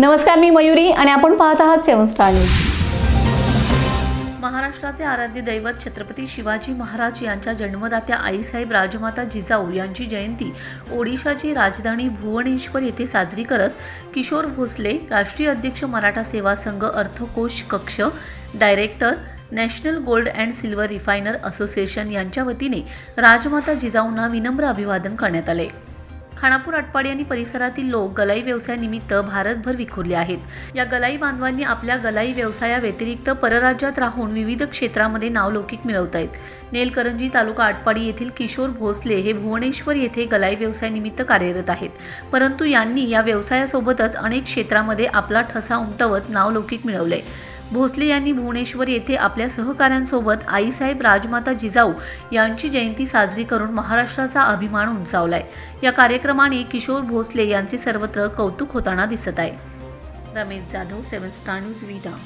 नमस्कार मी मयुरी आणि आपण पाहत आहात सेवन स्टार न्यूज. महाराष्ट्राचे आराध्य दैवत छत्रपती शिवाजी महाराज यांच्या जन्मदात्या आईसाहेब राजमाता जिजाऊ यांची जयंती ओडिशाची राजधानी भुवनेश्वर येथे साजरी करत किशोर भोसले राष्ट्रीय अध्यक्ष मराठा सेवा संघ अर्थकोष कक्ष director national gold and silver refiner association यांच्या वतीने राजमाता जिजाऊंना विनम्र अभिवादन करण्यात आले. खानापूर आटपाडी आणि परिसरातील लोक गलाई व्यवसायानिमित्त भारतभर विखुरले आहेत. या गलाई बांधवांनी आपल्या गलाई व्यवसायाव्यतिरिक्त परराज्यात राहून विविध क्षेत्रामध्ये नावलौकिक मिळवत आहेत. नेलकरंजी तालुका आटपाडी येथील किशोर भोसले हे भुवनेश्वर येथे गलाई व्यवसायानिमित्त कार्यरत आहेत. परंतु यांनी या व्यवसायासोबतच अनेक क्षेत्रामध्ये आपला ठसा उमटवत नावलौकिक मिळवले भोसले यांनी भुवनेश्वर येथे आपल्या सहकाऱ्यांसोबत आईसाहेब राजमाता जिजाऊ यांची जयंती साजरी करून महाराष्ट्राचा अभिमान उंचावलाय. या कार्यक्रमाने किशोर भोसले यांचे सर्वत्र कौतुक होताना दिसत आहे. Ramesh Jadhav seven star news विडा